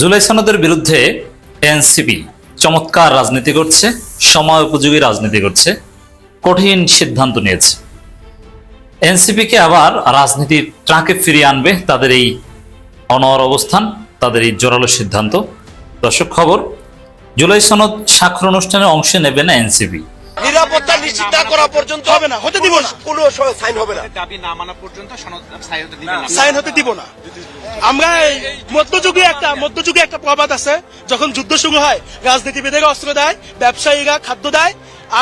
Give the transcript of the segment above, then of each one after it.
জুলাই সনদের বিরুদ্ধে এনসিপি চমৎকার রাজনীতি করছে, সময় উপযোগী রাজনীতি করছে, কঠিন সিদ্ধান্ত নিয়েছে। এনসিপিকে আবার রাজনীতির ট্রাকে ফিরিয়ে আনবে তাদের এই অনর অবস্থান, তাদের এই জোরালো সিদ্ধান্ত। দর্শক খবর, জুলাই সনদ স্বাক্ষর অনুষ্ঠানে অংশ নেবে না এনসিপি। নিরাপত্তা নিশ্চিত না করা পর্যন্ত হবে না হতে দিব না। কোনো সময় সাইন হবে না। দাবি না মানা পর্যন্ত সনদ স্থায়ী হতে দিবেন না। সাইন হতে দিব না। আমরা এই মধ্যযুগে একটা মধ্যযুগে একটা প্রবাদ আছে যখন যুদ্ধ শুরু হয় রাজনীতিবিদেরা অস্ত্র দেয় ব্যবসায়ীরা খাদ্য দেয়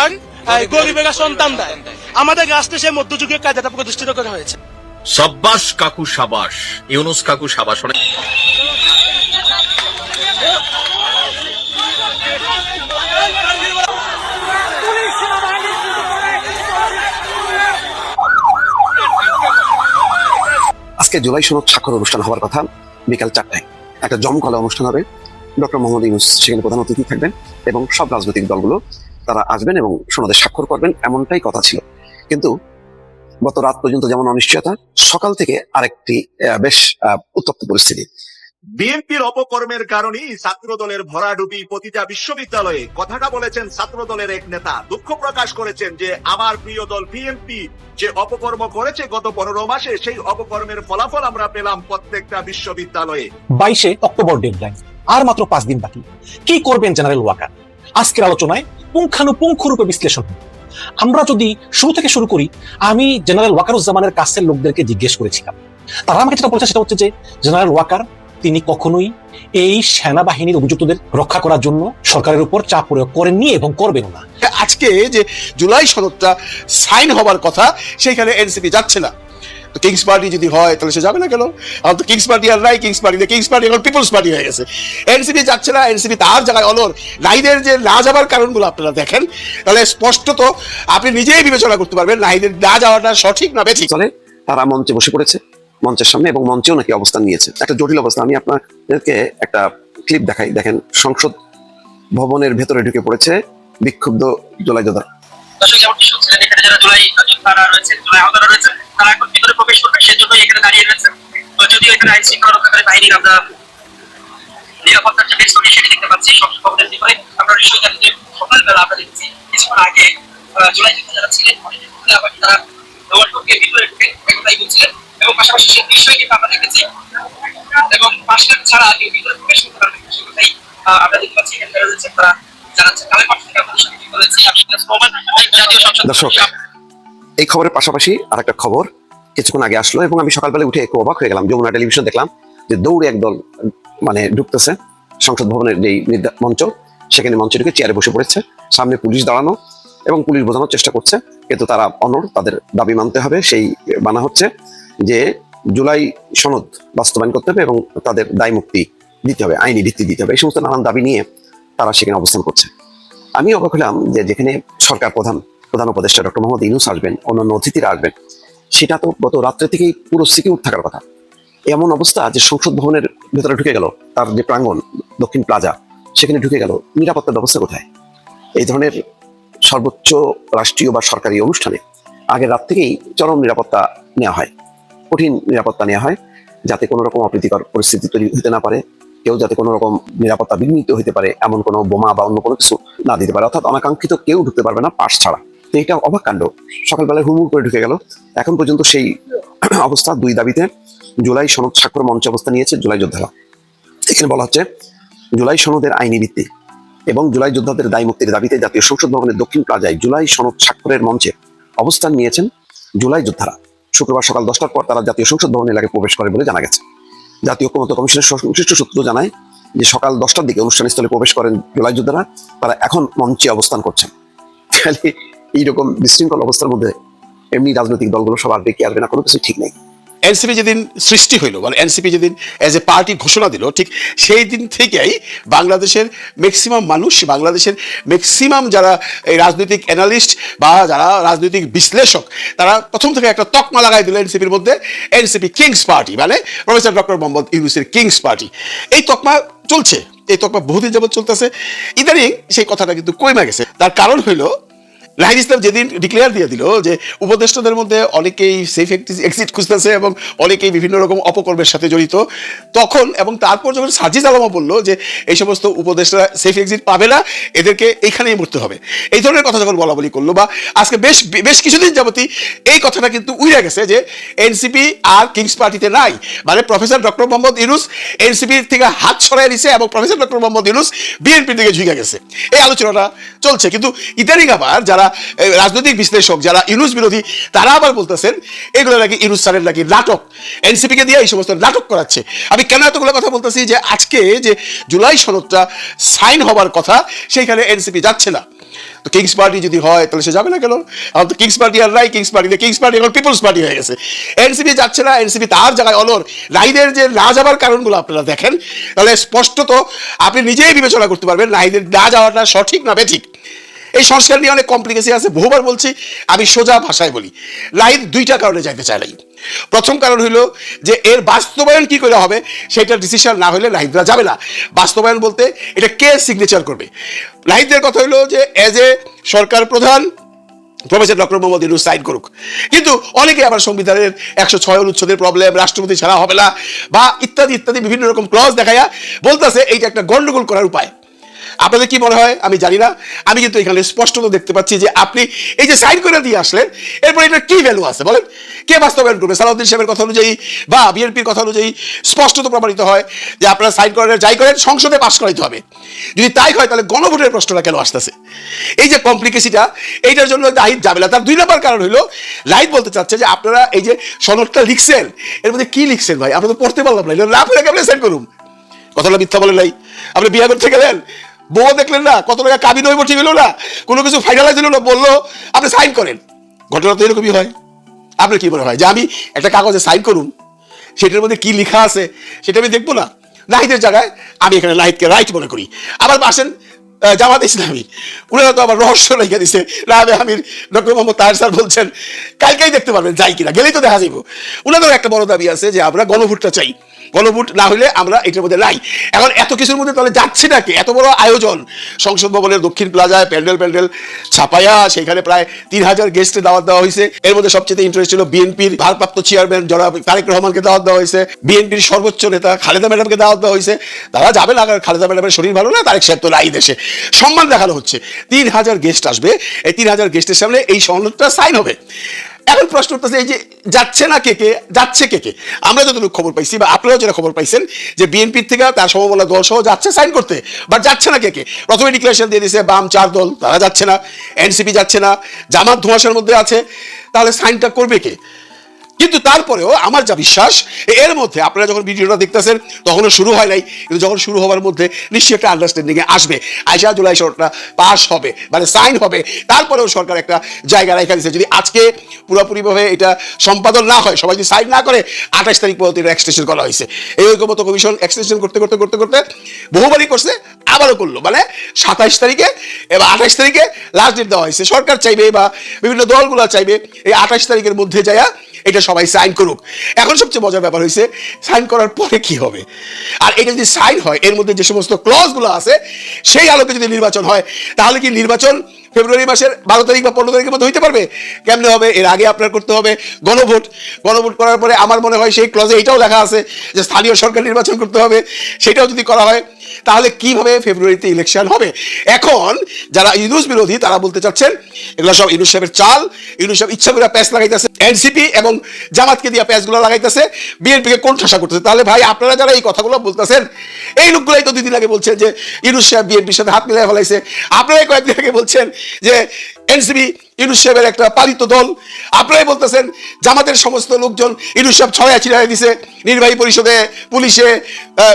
আর গরিবেরা সন্তান দেয়। আমাদের রাষ্ট্রে সেই মধ্যযুগে কায়দাটা প্রতিষ্ঠিত করা হয়েছে। সাব্বাস কাকু সাবাস ইউনুস কাকু সাবাস অনেক আজকে জুলাই সনদ স্বাক্ষর অনুষ্ঠান হওয়ার কথা, বিকাল চারটায়। একটা জমকালো অনুষ্ঠান হবে। ডক্টর মোহাম্মদ ইউনুস সেখানে প্রধান অতিথি থাকবেন এবং সব রাজনৈতিক দলগুলো তারা আসবেন এবং সনদে স্বাক্ষর করবেন, এমনটাই কথা ছিল। কিন্তু গত রাত পর্যন্ত যেমন অনিশ্চয়তা, সকাল থেকে আরেকটি বেশ উত্তপ্ত পরিস্থিতি। বিএনপির অপকর্মের কারণেই ছাত্র দলের ভরাডুবি প্রতিটা বিশ্ববিদ্যালয়ে কথাটা বলেছেন ছাত্র দলের এক নেতা। দুঃখ প্রকাশ করেছেন যে আমার প্রিয় দল বিএনপি যে অপকর্ম করেছে গত পনেরো মাসে, সেই অপকর্মের ফলাফল আমরা পেলাম প্রত্যেকটা বিশ্ববিদ্যালয়ে। বাইশে অক্টোবর ডেডলাইন আর মাত্র পাঁচ দিন বাকি। কি করবেন জেনারেল ওয়াকার? আজকের আলোচনায় পুঙ্খানুপুঙ্খ রূপে বিশ্লেষণ আমরা যদি শুরু থেকে শুরু করি, আমি জেনারেল ওয়াকারুজ্জামানের কাছের লোকদেরকে জিজ্ঞেস করেছিলাম। তারা আমাকে যেটা বলছে সেটা হচ্ছে যে, জেনারেল ওয়াকার তিনি কখনোই এই সেনাবাহিনীর অভিযুক্তদের রক্ষা করার জন্য সরকারের উপর চাপ প্রয়োগ করেননি এবং করবেন না। আজকে যে জুলাই সনদটা সাইন হবার কথা সেইখানে এনসিপি যাচ্ছে না। তো কিংস পার্টি যদি হয় তাহলে সে যাবে না কেন? এখন তো কিংস পার্টি আর নাই কিংস পার্টি কিংস পার্টি এখন পিপলস পার্টি হয়ে গেছে। এনসিপি যাচ্ছে না এনসিপি তার জায়গায় অলর নাইদের যে না যাবার কারণগুলো আপনারা দেখেন তাহলে স্পষ্টত আপনি নিজেই বিবেচনা করতে পারবেন নাইদের না যাওয়াটা সঠিক না বেঠিক। তারা মঞ্চে বসে পড়েছে। মঞ্চের সামনে এবং মঞ্চেও নাকি অবস্থান নিয়েছে। একটা জটিল অবস্থা। আমি আপনাদেরকে একটা ক্লিপ দেখাই। দেখেন, সংসদ ভবনের ভেতরে ঢুকে পড়েছে বিক্ষুব্ধ জোলাই যোদ্ধা। সকালবেলা আমরা দেখছি, কিছুক্ষণ আগে জুলাই ছিলেন তারা ঢুকে ভিতরে ঢুকে বলছিলেন এবং পাশাপাশি সেই দৃশ্যই কিন্তু আমরা দেখেছি এবং পাশে ছাড়া কেউ ভিতরে প্রবেশ করতে পারবে সে কথাই আমরা দেখতে পাচ্ছি এখানে যারা রয়েছেন তারা জানাচ্ছেন। কালের পাশ থেকে আমাদের সঙ্গে যুক্ত রয়েছি আমি জাতীয় সংসদ দর্শক এই খবরের পাশাপাশি আরেকটা খবর কিছুক্ষণ আগে আসলো এবং আমি সকালবেলা উঠে একটু অবাক হয়ে গেলাম। যমুনা টেলিভিশন দেখলাম যে দৌড়ে একদল মানে ঢুকতেছে সংসদ ভবনের যেই নির্দা- মঞ্চ সেখানে মঞ্চে ঢুকে চেয়ারে বসে পড়েছে। সামনে পুলিশ দাঁড়ানো এবং পুলিশ বোঝানোর চেষ্টা করছে কিন্তু তারা অনর তাদের দাবি মানতে হবে সেই বানা হচ্ছে। যে জুলাই সনদ বাস্তবায়ন করতে হবে এবং তাদের দায় মুক্তি দিতে হবে, আইনি ভিত্তি দিতে হবে, এই সমস্ত নানান দাবি নিয়ে তারা সেখানে অবস্থান করছে। আমি অবাক হলাম যে যেখানে সরকার প্রধান প্রধান উপদেষ্টা ডক্টর মোহাম্মদ ইউনুস আসবেন, অন্যান্য অতিথিরা আসবেন, সেটা তো গত রাত্রে থেকেই পুরো সিকিউর থাকার কথা। এমন অবস্থা যে সংসদ ভবনের ভেতরে ঢুকে গেল, তার যে প্রাঙ্গণ, দক্ষিণ প্লাজা, সেখানে ঢুকে গেল, নিরাপত্তার ব্যবস্থা কোথায়? এই ধরনের সর্বোচ্চ রাষ্ট্রীয় বা সরকারি অনুষ্ঠানে আগের রাত থেকেই চরম নিরাপত্তা নেওয়া হয়। কঠিন নিরাপত্তা নেওয়া হয়, যাতে কোনো রকম অপ্রীতিকর পরিস্থিতি তৈরি হতে না পারে, কেউ যাতে কোনো রকম নিরাপত্তা বিঘ্নিত হতে পারে, এমন কোনো বোমা বা অন্য কোনো কিছু না দিতে পারে। অর্থাৎ অনাকাঙ্ক্ষিত কেউ ঢুকতে পারবে না পাশ ছাড়া। তো এটা অবাক কাণ্ড। সকালবেলায় হুড়মুড় করে ঢুকে গেল। এখন পর্যন্ত সেই অবস্থা দুই দাবিতে। জুলাই সনদ স্বাক্ষর মঞ্চে অবস্থা নিয়েছে জুলাই যোদ্ধারা। এখানে বলা হচ্ছে, জুলাই সনদের আইনি ভিত্তি এবং জুলাই যোদ্ধাদের দায় মুক্তির দাবিতে জাতীয় সংসদ ভবনের দক্ষিণ প্লাজায় জুলাই সনদ স্বাক্ষরের মঞ্চে অবস্থান নিয়েছেন জুলাই যোদ্ধারা। শুক্রবার সকাল দশটার পর তারা জাতীয় সংসদ ভবন এলাকায় প্রবেশ করে বলে জানা গেছে। জাতীয় ঐক্যমত্য কমিশনের সংশ্লিষ্ট সূত্র জানায় যে সকাল দশটার দিকে অনুষ্ঠানস্থলে প্রবেশ করেন জুলাই যোদ্ধারা। তারা এখন মঞ্চে অবস্থান করছেন। খালি এইরকম বিশৃঙ্খল অবস্থার মধ্যে এমনি রাজনৈতিক দলগুলো সবার বেঁকে আসবে না, কোনো কিছু ঠিক নেই। এনসিপি যেদিন সৃষ্টি হইল মানে এনসিপি যেদিন এজ এ পার্টি ঘোষণা দিল, ঠিক সেই দিন থেকেই বাংলাদেশের ম্যাক্সিমাম মানুষ, বাংলাদেশের ম্যাক্সিমাম যারা এই রাজনৈতিক অ্যানালিস্ট বা যারা রাজনৈতিক বিশ্লেষক, তারা প্রথম থেকে একটা তকমা লাগাই দিল এনসিপির মধ্যে, এনসিপি কিংস পার্টি মানে প্রফেসর ডক্টর মোহাম্মদ ইউনুসের কিংস পার্টি এই তকমা চলছে, এই তকমা বহুদিন যাবত চলতেছে। ইদানিং সেই কথাটা কিন্তু কমে গেছে। তার কারণ হইল লাহিদ ইসলাম যেদিন ডিক্লেয়ার দিয়ে দিল যে উপদেষ্টাদের মধ্যে অনেকেই সেফ এক্সিট খুঁজতেছে এবং অনেকেই বিভিন্ন রকম অপকর্মের সাথে জড়িত, তখন এবং তারপর যখন সাজিদ আলমা বলল যে এই সমস্ত উপদেষ্টা সেফ এক্সিট পাবে না, এদেরকে এইখানেই মরতে হবে। এই ধরনের কথা যখন বলা বলি করল বা আজকে বেশ বেশ কিছুদিন যাবতী এই কথাটা কিন্তু উড়ে গেছে যে এনসিপি আর কিংস পার্টিতে নাই। মানে professor doctor Muhammad Yunus NCP থেকে হাত ছড়াই দিছে এবং প্রফেসর ডক্টর মোহাম্মদ ইউনুস বিএনপির দিকে ঝুঁকে গেছে। এই আলোচনাটা চলছে। কিন্তু ইদানিং আবার যারা রাজনৈতিক বিশ্লেষক যারা ইউনুস বিরোধী, তারা আবার বলতেছেন, এগুলো নাকি ইউনুস স্যারের নাকি নাটক। এনসিপি কে দিয়ে এই সমস্ত নাটক করাচ্ছে। আমি কেন এতগুলো কথা বলতেছি যে আজকে যে জুলাই সনদটা সাইন হবার কথা, সেইখানে এনসিপি যাচ্ছে না। তো কিংস পার্টি যদি হয়, তাহলে সে যাবে না কেন? এখন তো কিংস পার্টি আর নাই কিংস পার্টি কিংস পার্টি এখন পিপলস পার্টি হয়ে গেছে। এনসিপি যাচ্ছে না এনসিপি তার জায়গায় অলর। নাহিদের যে না যাবার কারণগুলো আপনারা দেখেন, তাহলে স্পষ্টত আপনি নিজেই বিবেচনা করতে পারবেন, নাহিদের না যাওয়াটা সঠিক না বেঠিক। এই সংস্কার নিয়ে অনেক কমপ্লিকেশন আছে। বহুবার বলছি, আমি সোজা ভাষায় বলি, লাইন দুইটা কারণে যাইতে চাই নাই প্রথম কারণ হইল যে এর বাস্তবায়ন কি করে হবে, সেটা ডিসিশন না হলে লাহিদরা যাবে না। বাস্তবায়ন বলতে এটা কে সিগনেচার করবে? লাহিদদের কথা হইল যে এজ এ সরকার প্রধান, professor doctor Muhammad Yunus sign করুক। কিন্তু অনেকে আবার সংবিধানের একশো ছয় অনুচ্ছেদের প্রবলেম রাষ্ট্রপতি ছাড়া হবে না, বা ইত্যাদি ইত্যাদি বিভিন্ন রকম ক্লজ দেখায়া বলতেছে, এইটা একটা গন্ডগোল করার উপায়। আপনাদের কি মনে হয়? আমি জানি না। আমি কিন্তু এখানে স্পষ্টত দেখতে পাচ্ছি যে আপনি এই যে সাইন করে দিয়ে আসলেন, এরপর এটা কি ভ্যালু আছে বলেন? কে বাস্তবায়ন করবে? সালাউদ্দিন সাহেবের কথা অনুযায়ী বা বিএনপির কথা অনুযায়ী স্পষ্টত প্রমাণিত হয় যে আপনারা সাইন করেন যাই করেন, সংসদে পাশ করাইতে হবে। যদি তাই হয়, তাহলে গণভোটের প্রশ্নটা কেন আসতেছে? এই যে কমপ্লিকেসিটা এইটার জন্য লাইট যাবে না তার দুই নম্বর কারণ হলো লাইট বলতে চাচ্ছে যে আপনারা এই যে সনদটা লিখছেন, এর মধ্যে কি লিখছেন ভাই? আমরা তো পড়তে পারলাম না। না পড়ে কেমন সাইন করুন। কথাটা মিথ্যা বলে নাই। আপনি বিয়ে করতে গেলেন বউ দেখলেন না? কত টাকা কাবিন হয়ে ঠিক হলো না? কোনো কিছু ফাইনালাইজ হলো না? বলল, আপনি সাইন করেন। ঘটনা তো এরকমই হয়। আপনার কী মনে হয়? যে আমি একটা কাগজে সাইন করুন, সেটার মধ্যে কি লেখা আছে, সেটা আমি দেখব না? নাহিদের জায়গায় আমি এখানে নাহিদকে রাইট মনে করি। আবার আসেন জামাত ইসলামী। উনারা তো আবার রহস্য রেখে দিছে। রাবে আমির ডক্টর মোহাম্মদ তাহের স্যার বলছেন, কালকেই দেখতে পারবেন যাই কিনা, গেলেই তো দেখা যাইব। উনাদেরও একটা বড় দাবি আছে যে, আমরা গণভোটটা চাই। গণভোট না হলে আমরা এটার মধ্যে নাই। এখন এত কিছুর মধ্যে তাহলে যাচ্ছে নাকি এত বড় আয়োজন। সংসদ ভবনের দক্ষিণ প্লাজায় প্যান্ডেল প্যান্ডেল ছাপায়া সেখানে প্রায় তিন হাজার গেস্টে দাওয়াত দেওয়া হয়েছে এর মধ্যে সবচেয়ে ইন্টারেস্ট ছিল বিএনপির ভারপ্রাপ্ত চেয়ারম্যান জনাব তারেক রহমানকে দাওয়াত দেওয়া হয়েছে বিএনপির সর্বোচ্চ নেতা খালেদা ম্যাডামকে দাওয়াত দেওয়া হয়েছে তারা যাবে না খালেদা ম্যাডামের শরীর ভালো না, তারেক সাহেব তো নাই দেশে। সম্মান দেখানো হচ্ছে। তিন হাজার গেস্ট আসবে। এই তিন হাজার গেস্টের সামনে এই সনদটা সাইন হবে। এখন প্রশ্ন উঠতেছে, এই যে যাচ্ছে না কে কে, যাচ্ছে কে কে? আমরা যতটুকু খবর পাইছি বা আপনারাও যেটা খবর পাইছেন যে বিএনপির থেকে তার সমবলা দল সহ যাচ্ছে সাইন করতে বাট যাচ্ছে না কে কে? প্রথমে ডিক্লারেশন দিয়ে দিয়েছে বাম চার দল, তারা যাচ্ছে না। এনসিপি যাচ্ছে না। জামাত ধোঁয়াশার মধ্যে আছে। তাহলে সাইনটা করবে কে? কিন্তু তারপরেও আমার যা বিশ্বাস এর মধ্যে আপনারা যখন ভিডিওটা দেখতেছেন, তখনও শুরু হয় নাই, কিন্তু যখন শুরু হওয়ার মধ্যে নিশ্চয়ই একটা আন্ডারস্ট্যান্ডিংয়ে আসবে। আয়সা জুলাই সরকারটা পাস হবে মানে সাইন হবে। তারপরেও সরকার একটা জায়গা রেখা দিচ্ছে যদি আজকে পুরোপুরিভাবে এটা সম্পাদন না হয়, সবাই যদি সাইন না করে, আঠাশ তারিখ পর্যন্ত এটা এক্সটেনশন করা হয়েছে। এই ঐক্যমত কমিশন এক্সটেনশন করতে করতে করতে করতে বহুবারই করছে, আবারও করল। মানে সাতাইশ তারিখে, এবার আঠাশ তারিখে লাস্ট ডেট দেওয়া হয়েছে। সরকার চাইবে বা বিভিন্ন দলগুলো চাইবে এই আঠাশ তারিখের মধ্যে যায়া এটা সবাই সাইন করুক। এখন সবচেয়ে মজার ব্যাপার হয়েছে সাইন করার পরে কি হবে? আর এটা যদি সাইন হয়, এর মধ্যে যে সমস্ত ক্লজগুলো আছে, সেই আলোকে যদি নির্বাচন হয়, তাহলে কি নির্বাচন ফেব্রুয়ারি মাসের বারো তারিখ বা পনেরো তারিখের মধ্যে হইতে পারবে। কেমনে হবে? এর আগে আপনার করতে হবে গণভোট। গণভোট করার পরে আমার মনে হয় সেই ক্লজে এটাও লেখা আছে যে স্থানীয় সরকার নির্বাচন করতে হবে। সেটাও যদি করা হয়, তাহলে কীভাবে ফেব্রুয়ারিতে ইলেকশন হবে? এখন যারা ইউনুস বিরোধী, তারা বলতে চাচ্ছেন, এগুলো সব ইউনুস সাহেবের চাল, ইউনুস সাহেব ইচ্ছা করে প্যাচ লাগাইতেছে। এনসিপি এবং জামাতকে দিয়ে প্যাচগুলো লাগাইতেছে। বিএনপিকে কোন ঠাসা করতেছে। তাহলে ভাই, আপনারা যারা এই কথাগুলো বলতেছেন, এই লোকগুলাই তো দুদিন আগে বলছেন যে ইউনুস সাহেব বিএনপির সাথে হাত মিলাই ফেলাইছে। আপনারাই কয়েকদিন আগে বলছেন যে এনসিবি ইউনুসেফের একটা পালিত দল। আপনারাই বলতেছেন জামাতের সমস্ত লোকজন ইউনুসেফ ছড়াইয়া ছিড়াই দিছে। নির্বাহী পরিষদে, পুলিশে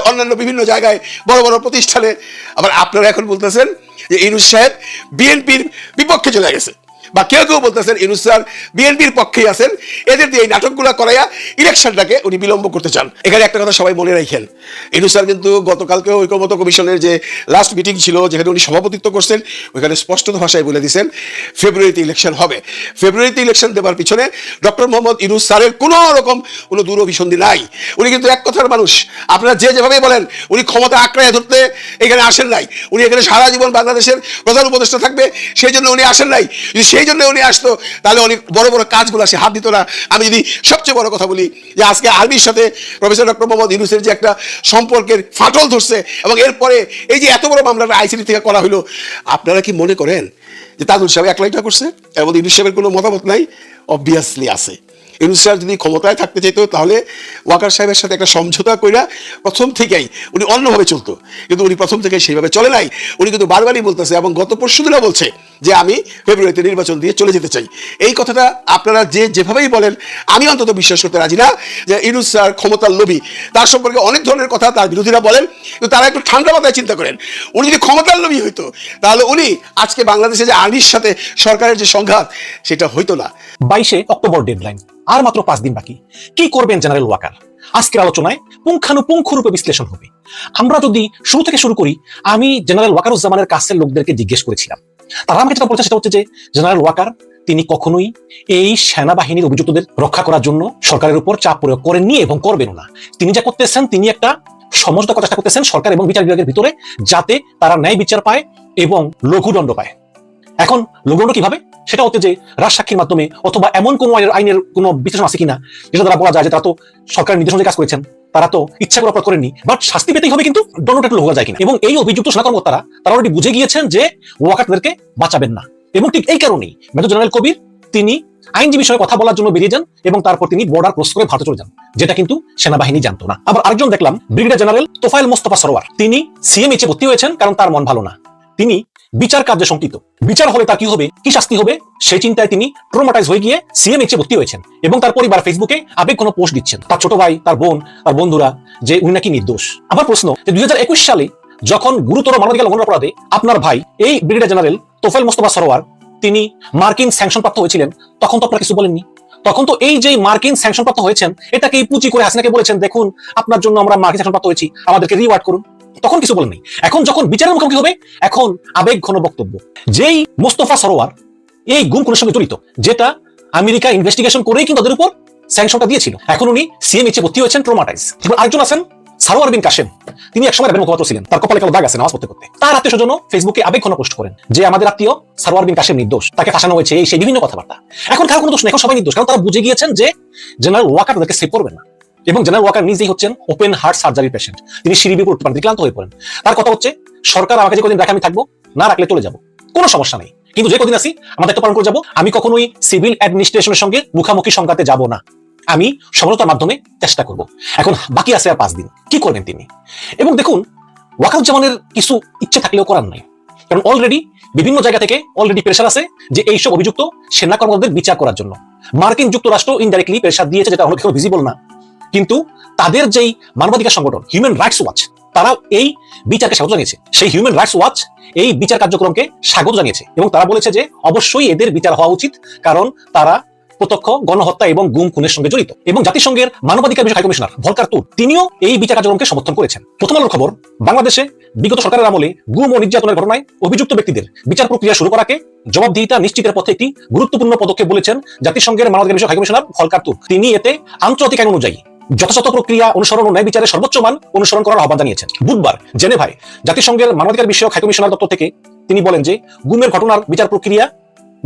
অন্যান্য বিভিন্ন জায়গায়, বড় বড় প্রতিষ্ঠানে। আবার আপনারা এখন বলতেছেন যে ইউনুস সাহেব বিএনপির বিপক্ষে চলে গেছে। বা কেউ কেউ বলতেছেন ইউনুস স্যার, বিএনপির পক্ষেই আছেন। এদের দিয়ে এই নাটকগুলো করাইয়া ইলেকশনটাকে উনি বিলম্ব করতে চান। এখানে একটা কথা সবাই মনে রাখেন। ইউনুস স্যার কিন্তু গতকালকে ঐক্যমত কমিশনের যে লাস্ট মিটিং ছিল, যেখানে উনি সভাপতিত্ব করছেন, ওইখানে স্পষ্ট ভাষায় বলে দিয়েছেন ফেব্রুয়ারিতে ইলেকশন হবে। ফেব্রুয়ারিতে ইলেকশন দেওয়ার পিছনে ডক্টর মোহাম্মদ ইউনুস স্যারের কোনো রকম কোনো দূরভিসন্ধি নাই। উনি কিন্তু এক কথার মানুষ। আপনারা যে যেভাবে বলেন, উনি ক্ষমতা আঁকড়ায় ধরতে এখানে আসেন নাই। উনি এখানে সারা জীবন বাংলাদেশের প্রধান উপদেষ্টা থাকবে, সেই জন্য উনি আসেন নাই। সেই সেই জন্য উনি আসতো। তাহলে অনেক বড় বড় কাজগুলো সে হাত দিত না। আমি যদি সবচেয়ে বড় কথা বলি, যে আজকে আর্মির সাথে প্রফেসর ডক্টর মোহাম্মদ ইউনুসের যে একটা সম্পর্কের ফাটল ধরছে এবং এরপরে এই যে এত বড় মামলাটা আইসিডি থেকে করা হলো আপনারা কি মনে করেন যে তাজুল সাহেব একলাই এটা করছে? এবং ইউনুস সাহেবের কোনো মতামত নাই? অবভিয়াসলি আছে। ইউনুস যদি ক্ষমতায় থাকতে চাইতো, তাহলে ওয়াকার সাহেবের সাথে একটা সমঝোতা কইরা প্রথম থেকেই উনি অন্যভাবে চলতো। কিন্তু উনি প্রথম থেকে সেইভাবে চলে নাই। উনি কিন্তু বারবারই বলতেছে এবং গত পরশু দিনও বলছে যে আমি ফেব্রুয়ারিতে নির্বাচন দিয়ে চলে যেতে চাই। এই কথাটা আপনারা যে যেভাবেই বলেন, আমি অন্তত বিশ্বাস করতে রাজি না যে ইউনুস স্যার ক্ষমতার লোভী। তার সম্পর্কে অনেক ধরনের কথা তার বিরোধীরা বলেন, কিন্তু তারা একটু ঠান্ডা মাথায় চিন্তা করেন। উনি যদি ক্ষমতার লোভী হইতো, তাহলে উনি আজকে বাংলাদেশে যে আর্মির সাথে সরকারের যে সংঘাত, সেটা হইতো না। বাইশে অক্টোবর ডেডলাইন আর মাত্র পাঁচ দিন বাকি। কি করবেন জেনারেল ওয়াকার আজকের আলোচনায় পুঙ্খানুপুঙ্খ রূপে বিশ্লেষণ হবে। আমরা যদি শুরু থেকে শুরু করি, আমি জেনারেল ওয়াকারুজ্জামানের কাছের লোকদেরকে জিজ্ঞেস করেছিলাম। তারা আমাকে যেটা বলছে সেটা হচ্ছে যে জেনারেল ওয়াকার তিনি কখনোই এই সেনাবাহিনীর অভিযুক্তদের রক্ষা করার জন্য সরকারের উপর চাপ প্রয়োগ করেননি এবং করবেন না। তিনি যা করতেছেন, তিনি একটা করার চেষ্টা করতেছেন সরকার এবং বিচার বিভাগের ভিতরে, যাতে তারা ন্যায় বিচার পায় এবং লঘুদণ্ড পায়। এখন লঘুদণ্ড কীভাবে? সেটা হচ্ছে যে রাজসাক্ষীর মাধ্যমে অথবা এমন কোন আইনের আইনের কোনো বিশ্লেষণ আছে কিনা, যেটা দ্বারা বলা যায় যে তারা তো সরকারের নির্দেশন কাজ করেছেন, তারা তো ইচ্ছা করে অপরাধ করেননি বাট শাস্তি পেতেই হবে কিন্তু দণ্ডটা একটু যায় কিনা। এবং এই অভিযুক্ত সেনা কর্মকর্তারা তারা অলরেডি বুঝে গিয়েছেন যে ওয়াকারদেরকে বাঁচাবেন না। এবং ঠিক এই কারণেই মেজর জেনারেল কবির, তিনি আইনজীবী সঙ্গে কথা বলার জন্য বেরিয়ে যান এবং তারপর তিনি বর্ডার ক্রস করে ভারতে চলে যান, যেটা কিন্তু সেনাবাহিনী জানতো না। আবার আরেকজন দেখলাম ব্রিগেডিয়ার জেনারেল তোফাইল মোস্তফা সরোয়ার, তিনি সিএমএইচে ভর্তি হয়েছেন কারণ তার মন ভালো না। তিনি বিচার কার্যে শঙ্কিত। বিচার হলে তার কি হবে? কি শাস্তি হবে? সেই চিন্তায় তিনি ট্রোমাটাইজ হয়ে গিয়ে সিএমএইচে ভর্তি হয়েছেন এবং তার পরিবার ফেসবুকে আবেগ কোনো পোস্ট দিচ্ছেন। তার ছোট ভাই, তার বোন, তার বন্ধুরা, যে উনি নাকি নির্দোষ। আমার প্রশ্ন, যে দুই সালে যখন গুরুতর মানবাধিকার লঙ্ঘনের অপরাধে আপনার ভাই, এই ব্রিগেডিয়ার জেনারেল তোফেল মোস্তফা সরোয়ার, তিনি মার্কিন স্যাংশন প্রাপ্ত হয়েছিলেন, তখন তো আপনারা কিছু বলেননি। তখন তো এই যে মার্কিন স্যাংশন প্রাপ্ত হয়েছেন এটাকে পুঁজি করে হাসিনাকে বলেছেন, দেখুন, আপনার জন্য আমরা মার্কিন স্যাংশন প্রাপ্ত হয়েছি, আমাদেরকে রিওয়ার্ড করুন। তখন কিছু বলেন এখন যখন বিচারের মুখোমুখি হবে, এখন আবেগ ঘন বক্তব্য। যেই মোস্তফা সরোয়ার এই গুম খুনের সঙ্গে জড়িত, যেটা আমেরিকা ইনভেস্টিগেশন করেই কিন্তু ওদের উপর স্যাংশনটা দিয়েছিল। এখন উনি সিএমএইচে ভর্তি হয়েছেন ট্রোমাটাইজ এবার আরেকজন আছেন, সারোয়ার বিন কাশেম। তিনি একসময় র্যাবের মুখপাত্র ছিলেন। তার কপালে কালো দাগ আছে, নামাজ পড়তে করতে তার আত্মীয় স্বজন ফেসবুকে আবেগ ঘন পোস্ট করেন, যে আমাদের আত্মীয় সারোয়ার বিন কাশেম নির্দোষ। তাকে ফাঁসানো হয়েছে, এই সেই বিভিন্ন কথাবার্তা। এখন কারও কোনো দোষ নেই, এখন সবাই নির্দোষ। কারণ তারা বুঝে গিয়েছেন যে জেনারেল ওয়াকার তাদেরকে সেভ করবেন না। এবং জেনারেল ওয়াকার নিজেই হচ্ছেন ওপেন হার্ট সার্জারি পেশেন্ট তিনি সিঁড়ি বিপুর উঠতে পারেন ক্লান্ত হয়ে পড়েন। তার কথা হচ্ছে, সরকার আমাকে যে কদিন রাখে আমি থাকব, না রাখলে চলে যাব। কোনো সমস্যা নেই। কিন্তু যে কদিন আসি আমার দায়িত্ব পালন করে যাব। আমি কখনোই সিভিল অ্যাডমিনিস্ট্রেশনের সঙ্গে মুখামুখি সংঘাতে যাব না। আমি সমঝোতার মাধ্যমে চেষ্টা করব। এখন বাকি আছে আর পাঁচ দিন। কি করবেন তিনি? এবং দেখুন, ওয়াকারুজ্জামানের কিছু ইচ্ছে থাকলেও করার নাই। কারণ অলরেডি বিভিন্ন জায়গা থেকে অলরেডি প্রেশার আছে যে এইসব অভিযুক্ত সেনা কর্মকর্তাদের বিচার করার জন্য। মার্কিন যুক্তরাষ্ট্র ইনডাইরেক্টলি প্রেশার দিয়েছে, যেটা অনেক ভিজিবল না। কিন্তু তাদের যেই মানবাধিকার সংগঠন হিউম্যান রাইটস ওয়াচ তারা এই বিচারকে স্বাগত জানিয়েছে। সেই হিউম্যান রাইটস ওয়াচ এই বিচার কার্যক্রমকে স্বাগত জানিয়েছে এবং তারা বলেছে যে অবশ্যই এদের বিচার হওয়া উচিত, কারণ তারা প্রত্যক্ষ গণহত্যা এবং গুম খুনের সঙ্গে জড়িত। এবং জাতিসংঘের মানবাধিকার বিষয় হাইকমিশনার ভলকার তুর, তিনিও এই বিচার কার্যক্রমকে সমর্থন করেছেন। প্রথম আলোর খবর, বাংলাদেশে বিগত সরকারের আমলে গুম ও নির্যাতনের ঘটনায় অভিযুক্ত ব্যক্তিদের বিচার প্রক্রিয়া শুরু করাকে জবাবদিহিতা নিশ্চিতের পথে একটি গুরুত্বপূর্ণ পদক্ষেপ বলেছেন জাতিসংঘের মানবাধিকার বিষয় হাইকমিশনার ভলকার তুর। তিনি এতে আন্তর্জাতিক আইন অনুযায়ী যথাযথ প্রক্রিয়া অনুসরণ ও ন্যায় বিচারের সর্বোচ্চ মান অনুসরণ করার আহ্বান জানিয়েছেন। বুধবার জেনেভায় জাতিসংঘের মানবাধিকার বিষয়ক হাইকমিশনার দপ্তর থেকে তিনি বলেন যে গুমের ঘটনার বিচার প্রক্রিয়া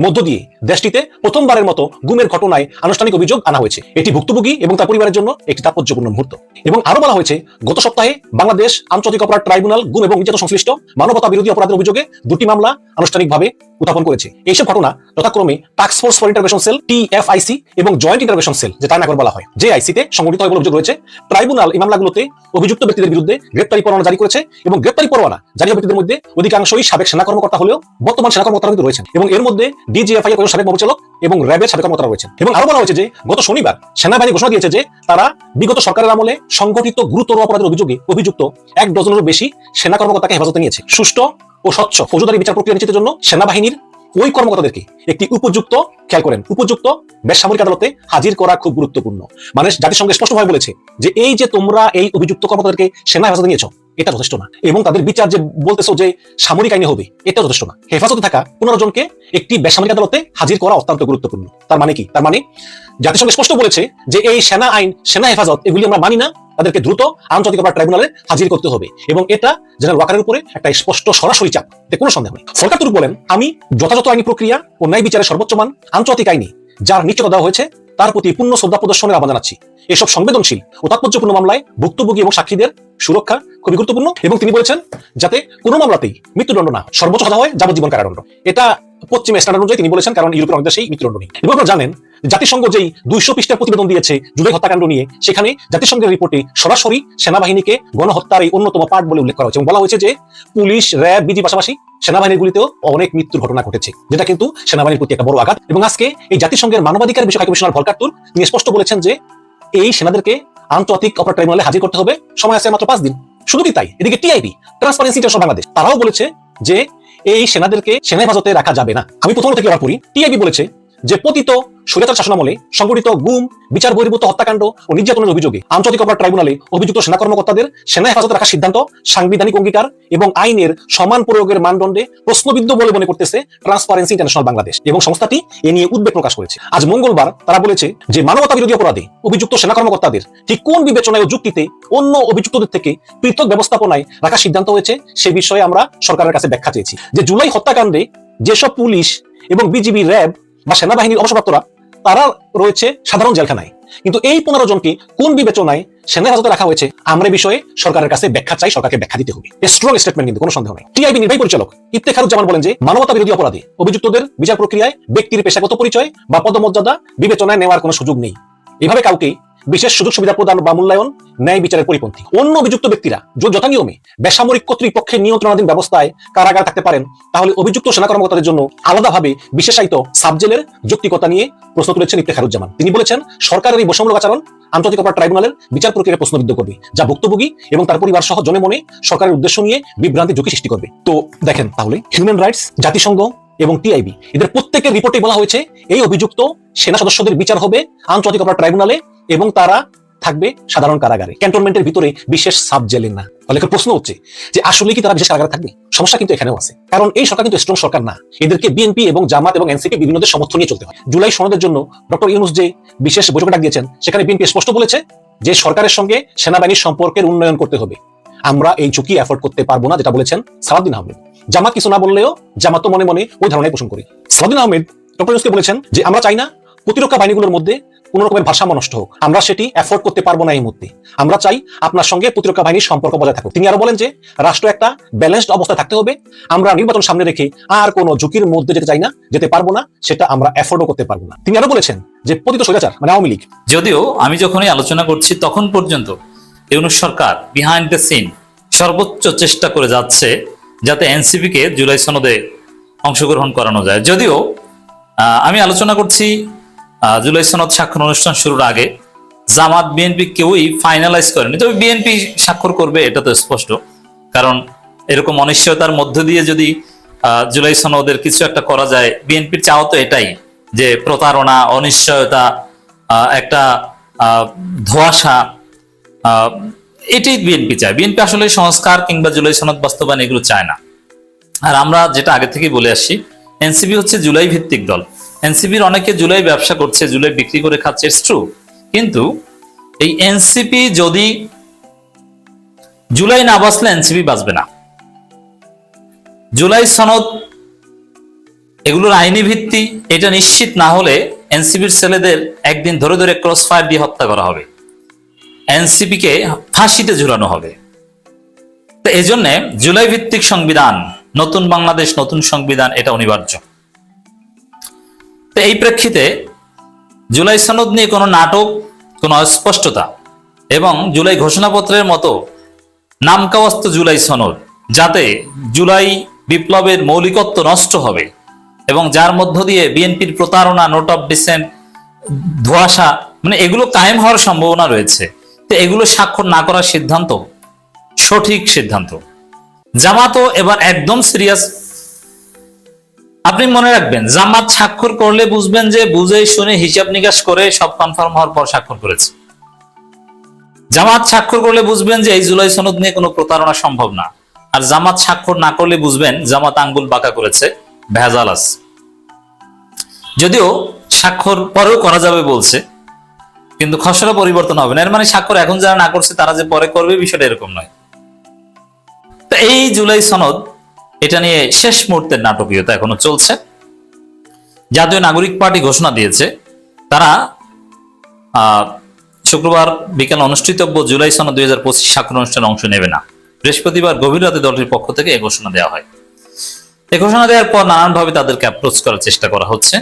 মধ্য দিয়ে দেশটিতে প্রথমবারের মতো গুমের ঘটনায় আনুষ্ঠানিক অভিযোগ আনা হয়েছে। এটি ভুক্তভোগী এবং তার পরিবারের জন্য একটি তাৎপর্যপূর্ণ মুহূর্ত। এবং আরও বলা হয়েছে, গত সপ্তাহে বাংলাদেশ আন্তর্জাতিক অপরাধ ট্রাইব্যুনাল গুম এবং নির্যাতন সংশ্লিষ্ট মানবতা বিরোধী অপরাধের অভিযোগে দুটি মামলা আনুষ্ঠানিকভাবে উত্থাপন করেছে। এইসব ঘটনা যথাক্রমে task force for intervention cell TFIC এবং জয়েন্ট ইন্টারভেশন সেল যেটা নাগর বলা হয়। যে আইসিতে সংগঠিত হয় অভিযোগ রয়েছে, ট্রাইব্যুনাল এই মামলাগুলোতে অভিযুক্ত ব্যক্তিদের বিরুদ্ধে গ্রেপ্তারি পরোয়ানা জারি করেছে এবং গ্রেপ্তারি পরোয়ানা জারি ব্যক্তিদের মধ্যে অধিকাংশই সাবেক সেনা কর্মকর্তা হলেও বর্তমান সেনা কর্মকর্তা রয়েছেন। এবং এর মধ্যে ডিজিএফআই এর সাবেক মহাপরিচালক এবং র্যাবের সাবেক কর্মকর্তা রয়েছেন। এবং আরও বলা হয়েছে যে, গত শনিবার সেনাবাহিনী ঘোষণা দিয়েছে যে, তারা বিগত সরকারের আমলে সংগঠিত গুরুতর অপরাধের অভিযোগে অভিযুক্ত এক ডজনেরও বেশি সেনা কর্মকর্তাকে হেফাজতে নিয়েছে। সুষ্ঠু ও স্বচ্ছ ফৌজদারি বিচার প্রক্রিয়া নিশ্চিতের জন্য সেনাবাহিনীর ওই কর্মকর্তাদেরকে একটি উপযুক্ত, খেয়াল করেন, উপযুক্ত বেসামরিক আদালতে হাজির করা খুব গুরুত্বপূর্ণ। মানে জাতিসংঘ স্পষ্টভাবে বলেছে যে, এই যে তোমরা এই অভিযুক্ত কর্মকর্তাদেরকে সেনা হেফাজতে নিয়েছ এটা যথেষ্ট না। এবং তাদের বিচার যে বলতেছো যে সামরিক আইনে হবে, এটা যথেষ্ট না। হেফাজতে থাকা পনেরো জনকে একটি বেসামরিক আদালতে হাজির করা অত্যন্ত গুরুত্বপূর্ণ। তার মানে কি? তার মানে জাতিসংঘ স্পষ্ট বলেছে যে এই সেনা আইন, সেনা হেফাজত, এগুলি আমরা মানি না। তাদেরকে দ্রুত আন্তর্জাতিক অপরাধ ট্রাইব্যুনালে হাজির করতে হবে। এবং এটা জেনারেল ওয়াকারের উপরে একটা স্পষ্ট সরাসরি চাপ। এতে কোনো সন্দেহ নেই। সরকার তুরুক বলেন, আমি যথাযথ আইনি প্রক্রিয়া ও ন্যায় বিচারের সর্বোচ্চ মান আন্তর্জাতিক আইনি, যার নিশ্চয়তা দেওয়া হয়েছে তার প্রতি পূর্ণ শ্রদ্ধা প্রদর্শনের আহ্বান জানাচ্ছি। এসব সংবেদনশীল ও তাৎপর্যপূর্ণ মামলায় ভুক্তভোগী এবং সাক্ষীদের সুরক্ষা খুবই গুরুত্বপূর্ণ এবং তিনি বলেছেন, যাতে কোনো মামলাতেই মৃত্যুদণ্ড না, সর্বোচ্চ সাজা হয় যাবজ্জীবন কারাদণ্ড। এটা পশ্চিম স্ট্যান্ডার্ড অনুযায়ী তিনি বলেছেন, কারণ ইউরোপের অনেক দেশেই মৃত্যুদণ্ড নেই। এবং আপনারা জানেন, জাতিসংঘ যেই দুইশো পৃষ্ঠার প্রতিবেদন দিয়েছে, জুলাই হত্যাকাণ্ড নিয়ে, সেখানে জাতিসংঘের রিপোর্টে সরাসরি সেনাবাহিনীকে গণহত্যার এই অন্যতম পার্ট বলে উল্লেখ করা হয়েছে এবং বলা হয়েছে যে, পুলিশ, র্যাব বিজি পাশাপাশি সেনাবাহিনীর গুলিতেও অনেক মৃত্যুর ঘটনা ঘটেছে, যেটা কিন্তু সেনাবাহিনীর প্রতি একটা বড় আঘাত। এবং আজকে এই জাতিসংঘের মানবাধিকার বিষয়ক কমিশনার ভলকার্তুর তিনি স্পষ্ট বলেছেন যে এই সেনাদেরকে আন্তর্জাতিক অপরাধ ট্রাইব্যুনালে হাজির করতে হবে, সময় আছে মাত্র পাঁচ দিন। শুধু কি তাই, এদিকে টিআইবি ট্রান্সপারেন্সি ইন্টারন্যাশনাল বাংলাদেশ তারাও বলেছে যে এই সেনাদেরকে সেনা হেফাজতে রাখা যাবে না। আমি প্রথম থেকে আবার পড়ি টিআইবি বলেছে যে পতিত স্বৈরাচার শাসনামলে সংগঠিত গুম, বিচার বহির্ভূত হত্যাকাণ্ড ও নির্যাতনের অভিযোগে আন্তর্জাতিক অপরাধ ট্রাইব্যুনালে অভিযুক্ত সেনা কর্মকর্তাদের সেনা হেফাজতে রাখার সিদ্ধান্ত সাংবিধানিক অঙ্গীকার এবং আইনের সমান প্রয়োগের মানদণ্ডে প্রশ্নবিদ্ধ বলে মনে করতেছে ট্রান্সপারেন্সি ইন্টারন্যাশনাল বাংলাদেশ এবং সংস্থাটি এ নিয়ে উদ্বেগ প্রকাশ করেছে। আজ মঙ্গলবার তারা বলেছে যে মানবতা বিরোধী অপরাধে অভিযুক্ত সেনা কর্মকর্তাদের ঠিক কোন বিবেচনায় ও যুক্তিতে অন্য অভিযুক্তদের থেকে পৃথক ব্যবস্থাপনায় রাখার সিদ্ধান্ত হয়েছে সে বিষয়ে আমরা সরকারের কাছে ব্যাখ্যা চেয়েছি। যে জুলাই হত্যাকাণ্ডে যেসব পুলিশ এবং বিজিবি র্যাব বা সেনাবাহিনীর অবসরপ্রাপ্তরা, তারা রয়েছে সাধারণ জেলখানায়। কিন্তু এই পনেরো জনকে কোন বিবেচনায় সেনা হাজতে রাখা হয়েছে, আমরা বিষয়ে সরকারের কাছে ব্যাখ্যা চাই, সরকারকে ব্যাখ্যা দিতে হবে। স্ট্রং স্টেটমেন্ট কিন্তু কোনো সন্দেহ নেই। টিআইবি নির্বাহী পরিচালক ইফতেখারুজ্জামান বলেন যে মানবতা বিরোধী অপরাধে অভিযুক্তদের বিচার প্রক্রিয়ায় ব্যক্তির পেশাগত পরিচয় বা পদমর্যাদা বিবেচনায় নেওয়ার কোনো সুযোগ নেই। এভাবে কাউকে বিশেষ সুযোগ সুবিধা প্রদান বা মূল্যায়ন ন্যায় বিচারের পরিপন্থী। অন্য অভিযুক্ত ব্যক্তিরা যথানিয়মে বেসামরিক কর্তৃপক্ষের নিয়ন্ত্রণাধীন ব্যবস্থায় কারাগার থাকতে পারেন, তাহলে অভিযুক্ত সেনা কর্মকর্তাদের জন্য আলাদাভাবে বিশেষায়িত সাবজেলের যৌক্তিকতা নিয়ে প্রশ্ন তুলেছেন ইফতেখারুজ্জামান তিনি বলেছেন, সরকারের এই বৈষম্যমূলক আচরণ আন্তর্জাতিক অপরাধ ট্রাইব্যুনালের বিচার প্রক্রিয়া প্রশ্নবিদ্ধ করবে, যা ভুক্তভোগী এবং তার পরিবার সহ জনে মনে সরকারের উদ্দেশ্য নিয়ে বিভ্রান্তি ঝুঁকি সৃষ্টি করবে। তো দেখেন তাহলে হিউম্যান রাইটস জাতিসংঘ এবং টিআইবি এদের প্রত্যেকের রিপোর্টে বলা হয়েছে, এই অভিযুক্ত সেনা সদস্যদের বিচার হবে আন্তর্জাতিক অপরাধ ট্রাইব্যুনালে এবং তারা থাকবে সাধারণ কারাগারে, ক্যান্টনমেন্টের ভিতরে বিশেষ সাব জেলে না। তাহলে প্রশ্ন হচ্ছে যে আসলে কি তারা বিশেষ কারাগারে থাকবে? সমস্যা কিন্তু এখানেও আছে। কারণ এই সরকার কিন্তু স্ট্রং সরকার না। এদেরকে বিএনপি এবং জামাত এবং এনসিপি বিভিন্নদের সমর্থন নিয়ে চলতে হয়। জুলাই সনদের জন্য ডক্টর ইউনুস যে বিশেষ বৈঠক ডাক দিয়েছেন, সেখানে বিএনপি স্পষ্ট বলেছে যে সরকারের সঙ্গে সেনাবাহিনীর সম্পর্কের উন্নয়ন করতে হবে। আমরা এই ঝুঁকি অ্যাফোর্ড করতে পারব না, যেটা বলেছেন সালাউদ্দিন আহমেদ। জামাত কিছু না বললেও জামাত তো মনে মনে ওই ধারণাই পোষণ করি। সালাউদ্দিন আহমেদ ডক্টর ইউনুসকে বলেছেন যে, আমরা চাই না প্রতিরক্ষা বাহিনীগুলোর মধ্যে কোন রকমের ভারসাম্য নষ্ট হোক। আমরা সেটি অ্যাফোর্ড করতে পারব না এই মুহূর্তে। আমরা চাই আপনার সঙ্গে প্রতিরক্ষা বাহিনীর সম্পর্ক বজায় থাকুক। তিনি আরও বলেন যে, রাষ্ট্র একটা ব্যালেন্সড অবস্থায় থাকতে হবে। আমরা নির্বাচন সামনে রেখে আর কোনো ঝুঁকির মধ্যে যেতে চাই না, যেতে পারব না, সেটা আমরা অ্যাফোর্ডও করতে পারব না। তিনি আরও বলেছেন যে পতিত স্বৈরাচার মানে আওয়ামী লীগ। যদিও আমি যখনই আলোচনা করছি তখন পর্যন্ত ইউনুস সরকার বিহাইন্ড দ্য সিন সর্বোচ্চ চেষ্টা করে যাচ্ছে যাতে এনসিপি কে জুলাই সনদে অংশগ্রহণ করানো যায়। যদিও আমি আলোচনা করছি জুলাই সনদ স্বাক্ষর অনুষ্ঠান শুরুর আগে। জামাত, বিএনপি কেউই ফাইনালাইজ করেনি। তবে বিএনপি স্বাক্ষর করবে, এটা তো স্পষ্ট। কারণ এরকম অনিশ্চয়তার মধ্য দিয়ে যদি জুলাই সনদের কিছু একটা করা যায়, বিএনপির চাও তো এটাই যে প্রতারণা, অনিশ্চয়তা একটা ধোঁয়াশা এটাই বিএনপি চায়। বিএনপি আসলে সংস্কার কিংবা জুলাই সনদ বাস্তবায়ন এগুলো চায় না। আর আমরা যেটা আগে থেকেই বলে আসছি এনসিপি হচ্ছে জুলাই ভিত্তিক দল এনসিপির অনেকে জুলাই ব্যবসা করছে, জুলাই বিক্রি করে খাচ্ছে ইটস ট্রু কিন্তু এই এনসিপি যদি জুলাই না বাঁচলে এনসিপি বাঁচবে না। জুলাই সনদ এগুলোর আইনি ভিত্তি, এটা নিশ্চিত না হলে এনসিপির ছেলেদের একদিন ধরে ধরে ক্রস ফায়ার দিয়ে হত্যা করা হবে। এনসিপি কে ফাঁসিতে ঝুলানো হবে। তো এই জন্য জুলাই ভিত্তিক সংবিধান, নতুন বাংলাদেশ, নতুন সংবিধান, এটা অনিবার্য। তো এই প্রেক্ষিতে জুলাই সনদ নিয়ে কোনো নাটক, কোনো অস্পষ্টতা এবং জুলাই ঘোষণাপত্রের মতো নামকাওয়াস্ত জুলাই সনদ, যাতে জুলাই বিপ্লবের মৌলিকত্ব নষ্ট হবে এবং যার মধ্য দিয়ে বিএনপির প্রতারণা, নোট অফ ডিসেন্ট, ধোয়াশা মানে এগুলো কায়েম হওয়ার সম্ভাবনা রয়েছে। তো এগুলো স্বাক্ষর না করার সিদ্ধান্ত, সঠিক সিদ্ধান্ত। জামাতও এবার একদম সিরিয়াস আপনি মনে রাখবেন, জামাত স্বাক্ষর করলে বুঝবেন যে বুঝে শুনে হিসাব নিকাশ করে সব কনফার্ম হওয়ার পর স্বাক্ষর করেছে। জামাত স্বাক্ষর করলে বুঝবেন যে এই জুলাই সনদ নিয়ে কোনো প্রতারণা সম্ভব না। আর জামাত স্বাক্ষর না করলে বুঝবেন, জামাত আঙ্গুল বাঁকা করেছে, ভেজাল আছে। যদিও স্বাক্ষর পরেও করা যাবে বলছে কিন্তু খসড়া পরিবর্তন হবে না। এর মানে স্বাক্ষর এখন যারা না করছে, তারা যে পরে করবে বিষয়টা এরকম নয়। তো এই জুলাই সনদ, এটা নিয়ে শেষ মুহূর্তের নাটকীয়তা এখনও চলছে। জাতীয় নাগরিক পার্টি ঘোষণা দিয়েছে, তারা শুক্রবার বিকেল অনুষ্ঠিতব্য জুলাই সনদ দুই হাজার পঁচিশ স্বাক্ষর অনুষ্ঠানে অংশ নেবে না। বৃহস্পতিবার গভীর রাতে দলটির পক্ষ থেকে এ ঘোষণা দেওয়া হয়। এ ঘোষণা দেওয়ার পর নানানভাবে তাদেরকে অ্যাপ্রোচ করার চেষ্টা করা হচ্ছে।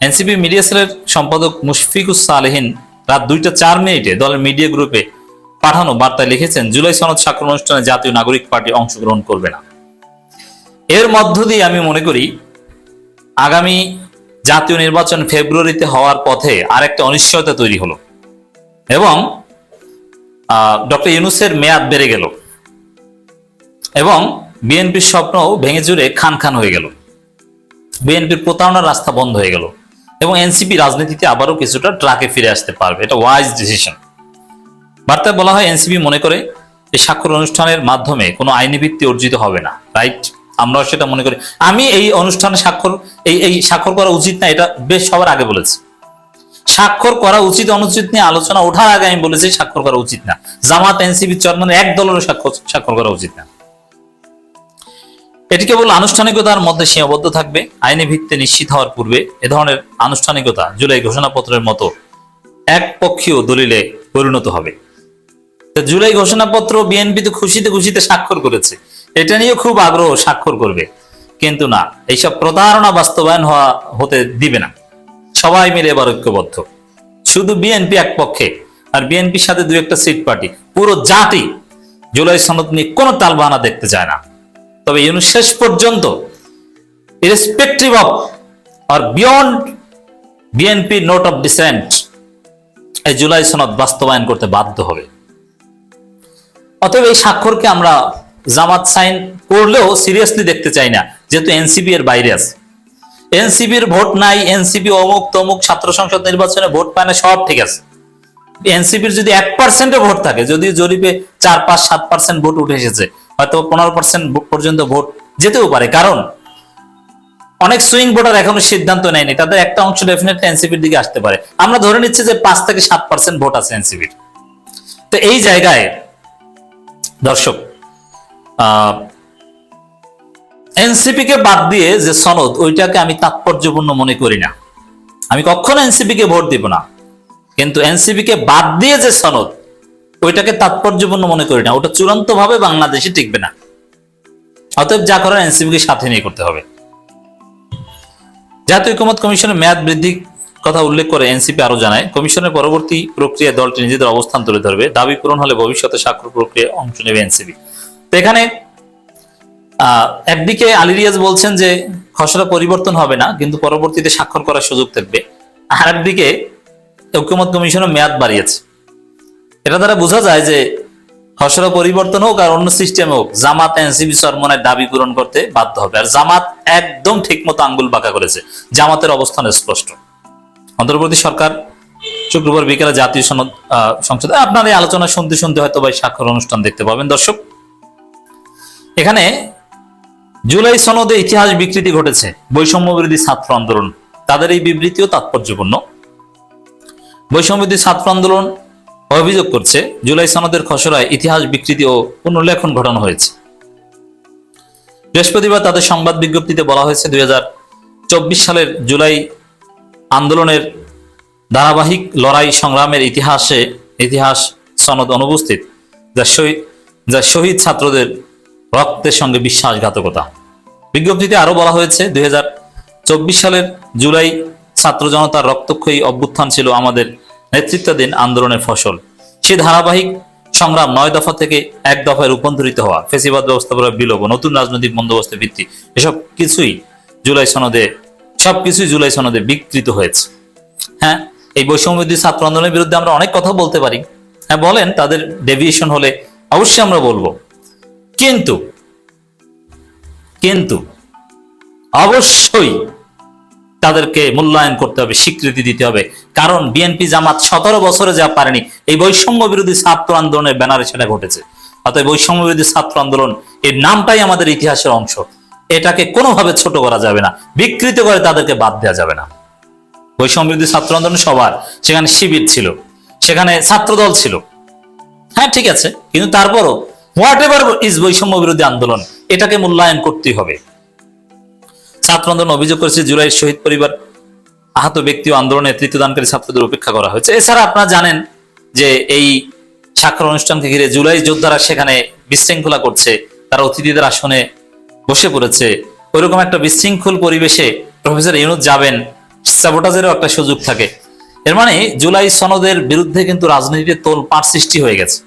এনসিপি মিডিয়া সেলের সম্পাদক মুশফিকুস সালেহিন রাত দুইটা চার মিনিটে দলের মিডিয়া গ্রুপে পাঠানো বার্তায় লিখেছেন, জুলাই সনদ স্বাক্ষর অনুষ্ঠানে জাতীয় নাগরিক পার্টি অংশগ্রহণ করবে না। এর মধ্য দিয়ে আমি মনে করি, আগামী জাতীয় নির্বাচন ফেব্রুয়ারিতে হওয়ার পথে আরেকটা অনিশ্চয়তা তৈরি হলো এবং ডক্টর ইউনুসের মেয়াদ বেড়ে গেল এবং বিএনপির স্বপ্নও ভেঙে জুড়ে খান খান হয়ে গেল। বিএনপির প্রতারণার রাস্তা বন্ধ হয়ে গেল। এবং এনসিপি রাজনীতিতে আবারও কিছুটা ট্রাকে ফিরে আসতে পারবে। এটা ওয়াইজ ডিসিশন বার্তায় বলা হয়, এনসিপি মনে করে এই স্বাক্ষর অনুষ্ঠানের মাধ্যমে কোনো আইনি ভিত্তি অর্জিত হবে না রাইট আমরাও সেটা মনে করি। আমি এই অনুষ্ঠানে স্বাক্ষর, এই এই স্বাক্ষর করা উচিত না, এটা বেশ সবার আগে বলেছি। স্বাক্ষর করা উচিত অনুচিত নিয়ে আলোচনা ওঠার আগে আমি বলেছি, স্বাক্ষর করা উচিত না। জামাত এনসিপি চেয়ারম্যান এক দলেরও স্বাক্ষর স্বাক্ষর করা উচিত না। এটি কেবল আনুষ্ঠানিকতার মধ্যে সীমাবদ্ধ থাকবে। আইনি ভিত্তি নিশ্চিত হওয়ার পূর্বে এ ধরনের আনুষ্ঠানিকতা জুলাই ঘোষণাপত্রের মতো একপক্ষীয় দলিলে পরিণত হবে। জুলাই ঘোষণাপত্র বিএনপি তো খুশিতে খুশিতে স্বাক্ষর করেছে। এটা নিয়ে খুব আগ্রহ স্বাক্ষর করবে। কিন্তু না, এইসব প্রতারণা বাস্তবায়ন হওয়া হতে দিবে না। সবাই মিলে এবার ঐক্যবদ্ধ। শুধু বিএনপি এক পক্ষে আর বিএনপির সাথে দু একটা সিট পার্টি। পুরো জাতি জুলাই সনদ নিয়ে কোনো টালবাহানা দেখতে চায় না। তবে শেষ পর্যন্ত irrespective of R beyond BNP note of dissent এই জুলাই সনদ বাস্তবায়ন করতে বাধ্য হবে। অতএব এই স্বাক্ষরকে আমরা জামাত সাইন করলেও সিরিয়াসলি দেখতে চাই না, যেহেতু এনসিপি এর বাইরে আছে। এনসিপির ভোট নাই এনসিপি অমুক তমুক ছাত্র সংসদ নির্বাচনে ভোট পায় না, সব ঠিক আছে। এনসিপির যদি এক পার্সেন্টে ভোট থাকে, যদি জরিপে চার, পাঁচ, সাত পার্সেন্ট ভোট উঠে এসেছে হয়তো পনেরো পার্সেন্ট পর্যন্ত ভোট যেতেও পারে। কারণ অনেক সুইং ভোটার এখনও সিদ্ধান্ত নেয়নি। তাদের একটা অংশ ডেফিনেটলি এনসিপির দিকে আসতে পারে। আমরা ধরে নিচ্ছি যে পাঁচ থেকে সাত পার্সেন্ট ভোট আছে এনসিপির তো এই জায়গায় দর্শক এনসিপি কে বাদ দিয়ে যে সনদ, ওইটাকে আমি তাৎপর্যপূর্ণ মনে করি না। আমি কখনো এনসিপি কে ভোট দিব না। কিন্তু এনসিপি কে বাদ দিয়ে যে সনদ ওইটাকে তাৎপর্যপূর্ণ মনে করি না, ওটা চূড়ান্ত ভাবে বাংলাদেশে টিকবে না। অতএব যা করার এনসিপি কে সাথে নিয়ে করতে হবে। জাতীয় ঐকমত কমিশনের মেয়াদ বৃদ্ধি কথা উল্লেখ করে এনসিপি আরও জানায়, কমিশনের পরবর্তী প্রক্রিয়ায় দলটি নিজেদের অবস্থান তুলে ধরবে, দাবি পূরণ হলে ভবিষ্যতে স্বাক্ষর প্রক্রিয়ায় অংশ নেবে এনসিপি। তো এখানে একদিকে আলী রিয়াজ বলছেন যে খসড়া পরিবর্তন হবে না, কিন্তু পরবর্তীতে স্বাক্ষর করার সুযোগ থাকবে। আর একদিকে ঐক্যমত কমিশনও মেয়াদ বাড়িয়েছে। এটা দ্বারা বোঝা যায় যে খসড়া পরিবর্তন হোক আর অন্য সিস্টেম হোক, জামাত এনসিবি সরমনের দাবি পূরণ করতে বাধ্য হবে। আর জামাত একদম ঠিক মতো আঙ্গুল বাঁকা করেছে। জামাতের অবস্থান স্পষ্ট। অন্তর্বর্তী সরকার শুক্রবার বিকেলে জাতীয় সনদ সংসদে আপনার এই আলোচনা শুনতে শুনতে হয়তো এই স্বাক্ষর অনুষ্ঠান দেখতে পাবেন। দর্শক, এখানে জুলাই সনদে ইতিহাস বিকৃতি ঘটেছে। বৈষম্য বিরোধী ছাত্র আন্দোলন। তাদের এই বিবৃতিও তাৎপর্যপূর্ণ। বৈষম্য বিরোধী ছাত্র আন্দোলন অভিযোগ করছে, জুলাই সনদের খসড়ায় ইতিহাস বিকৃতি ও পুনর্লেখন ঘটানো হয়েছে। বৃহস্পতিবার তাদের সংবাদ বিজ্ঞপ্তিতে বলা হয়েছে, দুই হাজার চব্বিশ সালের জুলাই আন্দোলনের ধারাবাহিক লড়াই সংগ্রামের ইতিহাসে ইতিহাস সনদ অনুপস্থিত, যা শহীদ যা শহীদ ছাত্রদের রক্তের সঙ্গে বিশ্বাসঘাতকতা। বিজ্ঞপ্তিতে আরও বলা হয়েছে, দুই হাজার চব্বিশ সালের জুলাই ছাত্র জনতার রক্তক্ষয়ী অভ্যুত্থান ছিল আমাদের নেতৃত্বাধীন আন্দোলনের ফসল। সে ধারাবাহিক সংগ্রাম নয় দফা থেকে এক দফায় রূপান্তরিত হওয়া, ফেসিবাদ ব্যবস্থাপনার বিলোপ নতুন রাজনৈতিক বন্দোবস্তের ভিত্তি, এসব কিছুই জুলাই সনদে সবকিছুই জুলাই সনদে বিকৃত হয়েছে। হ্যাঁ এই বৈষম্যবিধি ছাত্র আন্দোলনের বিরুদ্ধে আমরা অনেক কথা বলতে পারি। হ্যাঁ বলেন, তাদের ডেভিয়েশন হলে অবশ্যই আমরা বলব। কিন্তু কিন্তু, অবশ্যই তাদেরকে মূল্যায়ন করতে হবে, স্বীকৃতি দিতে হবে। কারণ বিএনপি জামাত সতেরো বছরে যা পারেনি, এই বৈষম্য বিরোধী ছাত্র আন্দোলনের ব্যানারে সেটা ঘটেছে। অতএব বৈষম্য বিরোধী ছাত্র আন্দোলন, এর নামটাই আমাদের ইতিহাসের অংশ। এটাকে কোনোভাবে ছোট করা যাবে না, বিকৃত করে তাদেরকে বাদ দেওয়া যাবে না। বৈষম্য বিরোধী ছাত্র আন্দোলন সবার, সেখানে শিবির ছিল, সেখানে ছাত্রদল ছিল। হ্যাঁ ঠিক আছে, কিন্তু তারপরও হোয়াট এভার ইজ বৈষম্য বিরোধী আন্দোলন, এটাকে মূল্যায়ন করতেই হবে। ছাত্র আন্দোলন অভিযোগ করেছে জুলাইয়ের শহীদ পরিবার আহত ব্যক্তি ও আন্দোলনে নেতৃত্বদানকারী ছাত্রদের উপেক্ষা করা হয়েছে। এছাড়া আপনারা জানেন যে এই স্বাক্ষর অনুষ্ঠানকে ঘিরে জুলাই যোদ্ধারা সেখানে বিশৃঙ্খলা করছে, তারা অতিথিদের আসনে বসে পড়েছে। ওইরকম একটা বিশৃঙ্খল পরিবেশে প্রফেসর ইউনুস যাবেন স্যাবোটাজেরও একটা সুযোগ থাকে। এর মানে জুলাই সনদের বিরুদ্ধে কিন্তু রাজনীতিতে তোলপাড় সৃষ্টি হয়ে গেছে।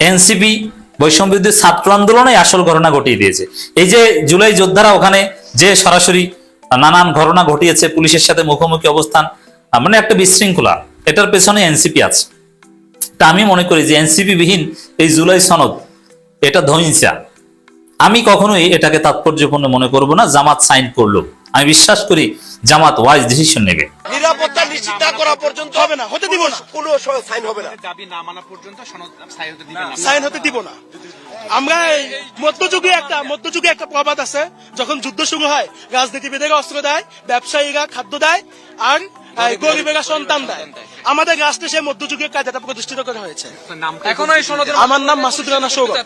এনসিপি বৈষম্য বিরোধী ছাত্র আন্দোলনে আসল ঘটনা ঘটিয়ে দিয়েছে। এই যে জুলাই যোদ্ধারা ওখানে যে সরাসরি নানান ঘটনা ঘটিয়েছে, পুলিশের সাথে মুখোমুখি অবস্থান মানে একটা বিশৃঙ্খলা। এটার পেছনে এনসিপি আছে। তা আমি মনে করি যে এনসিপি বিহীন এই জুলাই সনদ, এটা ধৈঞ্চা আমি কখনোই এটাকে তাৎপর্যপূর্ণ মনে করব না, জামাত সাইন করল। আমি বিশ্বাস করি জামাত ওয়াইজ ডিসিশন নেবে। নিশ্চিত না করা পর্যন্ত হবে না হতে দিব না। কোনো সাইন হবে না। দাবি না মানা পর্যন্ত সনদ হতে দিবেন না সাইন হতে দিব না। আমরা মধ্যযুগে একটা মধ্যযুগে একটা প্রবাদ আছে যখন যুদ্ধ শুরু হয় রাজনীতিবিদেরা অস্ত্র দেয় ব্যবসায়ীরা খাদ্য দেয় আর গরিবেরা সন্তান দেয়। আমাদের রাষ্ট্রে সেই মধ্যযুগের কায়দাটা প্রতিষ্ঠিত করা হয়েছে। এখনও এই সনদের আমার নাম মাসুদ রানা সৌরভ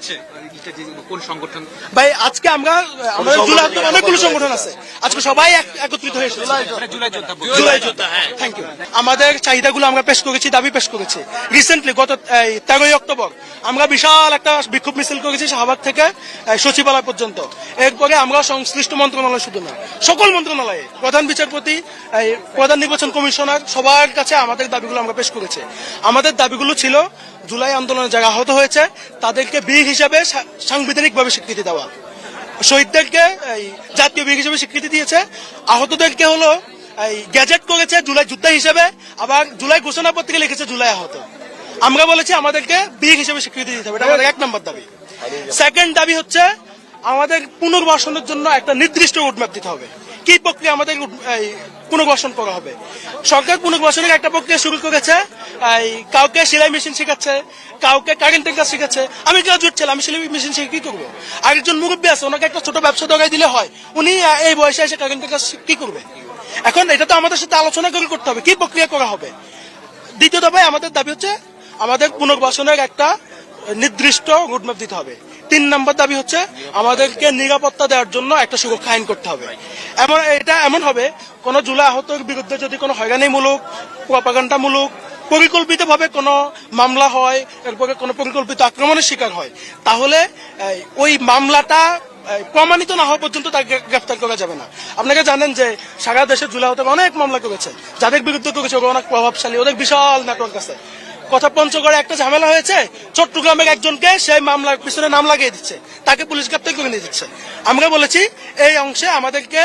কোন সংগঠন? ভাই আজকে আমরা আমাদের জুলাই অনেকগুলো সংগঠন আছে। আজকে সবাই একত্রিত হয়েছে। জুলাই যোদ্ধা হ্যাঁ। থ্যাংক ইউ আমাদের চাহিদাগুলো আমরা পেশ করেছি দাবি পেশ করেছি। রিসেন্টলি গত তেরোই অক্টোবর আমরা বিশাল একটা বিক্ষোভ মিছিল করেছি শাহবাগ থেকে সচিবালয় পর্যন্ত। এরপরে আমরা সংশ্লিষ্ট মন্ত্রণালয় শুধু না সকল মন্ত্রণালয়ে প্রধান বিচারপতি প্রধান নির্বাচন কমিশনার সবার কাছে আমাদের দাবিগুলো আমরা পেশ করেছি। আমাদের দাবিগুলো ছিল, জুলাই আন্দোলনে যারা আহত হয়েছে, তাদেরকে বীর হিসাবে সাংবিধানিকভাবে স্বীকৃতি দেওয়া। শহীদদেরকে এই জাতীয় বীর হিসেবে স্বীকৃতি দিয়েছে। আহতদেরকে হলো এই গ্যাজেট করেছে জুলাই যোদ্ধা হিসেবে, আবার জুলাই ঘোষণাপত্রে লিখেছে জুলাই আহত। আমরা বলেছি আমাদেরকে বীর হিসেবে স্বীকৃতি দিতে হবে, এটা আমাদের এক নম্বর দাবি। সেকেন্ড দাবি হচ্ছে, আমাদের পুনর্বাসনের জন্য একটা নির্দিষ্ট রোডম্যাপ দিতে হবে। কি প্রক্রিয়া আমাদের পুনর্বাসন করা হবে। সরকার পুনর্বাসনের একটা প্রক্রিয়া শুরু করেছে। কাউকে সেলাই মেশিন শেখাচ্ছে, কাউকে কারেন্টের কাজ শেখাচ্ছে। আমি গ্রাজুয়েট ছিলাম, আমি সেলাই মেশিন শিখে কি করব? আরেকজন মুরব্বী আছে, ওনাকে একটা ছোট ব্যবসা দোকাই দিলে হয়। উনি এই বয়সে এসে কারেন্টের কাজ কি করবে? এখন এটা তো আমাদের সাথে আলোচনা করে করতে হবে, কি প্রক্রিয়া করা হবে? দ্বিতীয় দফায় আমাদের দাবি হচ্ছে, আমাদের পুনর্বাসনের একটা নির্দিষ্ট রোডম্যাপ দিতে হবে। তিন নম্বর দাবি হচ্ছে আমাদেরকে নিরাপত্তা দেওয়ার জন্য একটা সুরক্ষা আইন করতে হবে। এমন এটা এমন হবে, কোন জুলাই আহতের বিরুদ্ধে যদি কোনো হয়রানিমূলক, প্রপাগান্ডামূলক, পরিকল্পিতভাবে কোনো মামলা হয়, এরপরে কোনো পরিকল্পিত আক্রমণের শিকার হয়, তাহলে ওই মামলাটা প্রমাণিত না হওয়া পর্যন্ত তাকে গ্রেফতার করা যাবে না। আপনাকে জানেন যে সারা দেশে জুলাই হতে অনেক মামলা করেছে, যাদের বিরুদ্ধে করেছে অনেক প্রভাবশালী, ওদের বিশাল নেটওয়ার্ক আছে। কথা পঞ্চগড়ে একটা ঝামেলা হয়েছে চট্টগ্রামের একজনকে সেই মামলার পিছনে নাম লাগিয়ে দিচ্ছে। তাকে পুলিশ গ্রেপ্তার করে নিয়ে দিচ্ছে আমরা বলেছি এই অংশে আমাদেরকে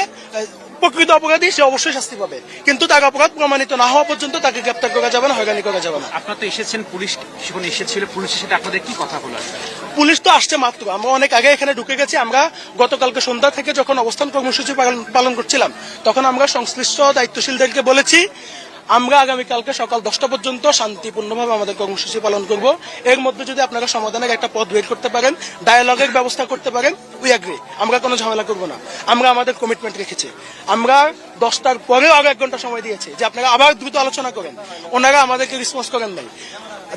প্রকৃত অপরাধী সে অবশ্যই শাস্তি পাবে। কিন্তু তার অপরাধ প্রমাণিত না হওয়া পর্যন্ত তাকে গ্রেপ্তার করা যাবে না হয়রানি করা যাবে না। আপনার তো এসেছেন পুলিশ যখন এসেছিল পুলিশের সাথে আপনাদের কি কথা হলো পুলিশ তো আসছে মাত্র। আমরা অনেক আগে এখানে ঢুকে গেছি। আমরা গতকালকে সন্ধ্যা থেকে যখন অবস্থান কর্মসূচি পালন- পালন করছিলাম তখন আমরা সংশ্লিষ্ট দায়িত্বশীলদেরকে বলেছি আমরা আগামীকালকে সকাল দশটা পর্যন্ত শান্তিপূর্ণভাবে আমাদের কর্মসূচি পালন করব। এর মধ্যে যদি আপনারা সমাধানের একটা পথ বের করতে পারেন ডায়ালগের ব্যবস্থা করতে পারেন উই অ্যাগ্রি আমরা কোনো ঝামেলা করব না। আমরা আমাদের কমিটমেন্ট রেখেছি। আমরা দশটার পরেও আরও এক ঘণ্টা সময় দিয়েছি যে আপনারা আবার দ্রুত আলোচনা করেন। ওনারা আমাদেরকে রেসপন্স করেন নাই।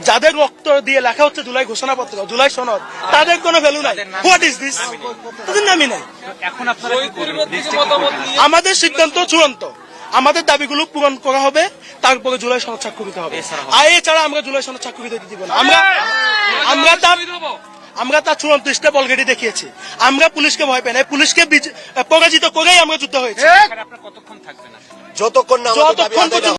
যাদের রক্ত দিয়ে লেখা হচ্ছে জুলাই ঘোষণাপত্র জুলাই সনদ তাদের কোনো ভ্যালু নাই। হোয়াট ইজ দিস তাদের নামই নাই। এখন আপনারা আমাদের সিদ্ধান্ত চূড়ান্ত। আমাদের দাবিগুলো পূরণ করা হবে তারপরে জুলাই সনদ স্বাক্ষরিত হবে। আর এছাড়া আমরা জুলাই সনদ স্বাক্ষরিত দিতে দিব না। আমরা আমরা তার আমরা তার চূড়ান্ত স্টেপ অলরেডি দেখিয়েছি। আমরা পুলিশকে ভয় পাই না পুলিশকে পরাজিত করেই আমরা যুদ্ধ হয়েছে। যতক্ষণ কতক্ষণ থাকবেন যতক্ষণ পর্যন্ত